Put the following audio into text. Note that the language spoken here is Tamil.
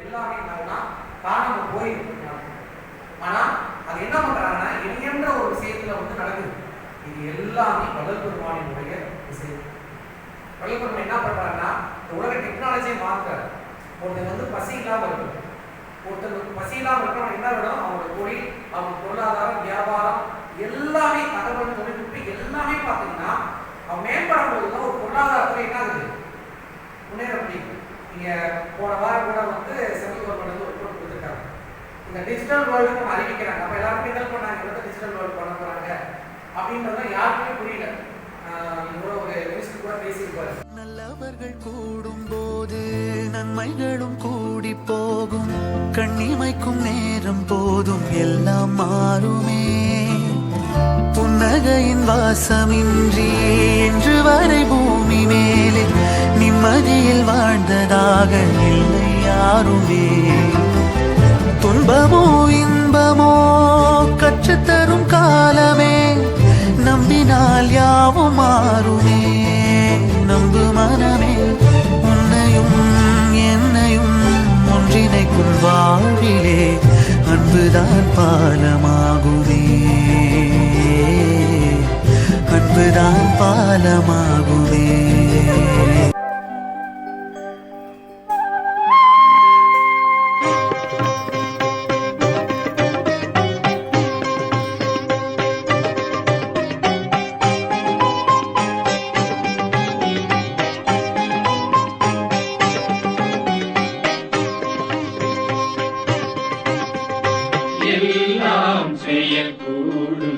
எல்லாமே என்னன்னா காணாம போயிருக்காங்க ஆனா அது என்ன பண்றாங்கன்னா இணையன்ற ஒரு விஷயத்துல வந்து நடக்குது. இது எல்லாமே வள்ளல் பெருமானினுடைய விஷயம் வள்ளல் பெருமான் என்ன பண்றாங்கன்னா உலக டெக்னாலஜியை மாத்துறாரு. ஒருத்தர் வந்து பசி இல்லாம இருக்கு ஒருத்தர் வந்து பசி இல்லாம இருக்கணும் என்ன வேணும்? அவங்களோட தொழில் அவங்க பொருளாதாரம் வியாபாரம் எல்லாமே தகவல் தொழில்நுட்பம் எல்லாமே பார்த்தீங்கன்னா அவன் மேம்படும் போது ஒரு பொருளாதாரத்துல என்ன ஆகுது? முன்னேற முடியும் நீங்க போன வாரம் கூட வந்து சென்ட்ரல் கவர்மெண்ட் வந்து ஒரு ரிப்போர்ட் கொடுத்துருக்காங்க. இந்த டிஜிட்டல் வேர்ல்டு அறிவிக்கிறாங்க. அப்ப எல்லாருமே என்ன பண்ணாங்க? வந்து டிஜிட்டல் வேர்ல்டு பண்ண போகிறாங்க அப்படின்றத யாருக்குமே புரியல. ஆஹ் ஒரு மினிஸ்டர் கூட பேசியிருப்பாரு. நல்லவர்கள் கூடும் போது நன்மைகளும் கூடி போகும். கண்ணிமைக்கும் நேரம் போதும். எல்லாம் மாறுமே. புன்னகையின் வாசமின்றி என்று வரை வாழ்ந்ததாக இல்லை யாருமே துன்பமோ இன்பமோ கற்றுத்தரும் காலமே நம்பினால் யாவும் மாறுமே. நம்பு மனமே உன்னையும் என்னையும் ஒன்றிணைக்கும் வாழ்விலே அன்புதான் பாலமாகுமே. அன்புதான் பாலமா எல்லாம் செய்யக்கூடும்.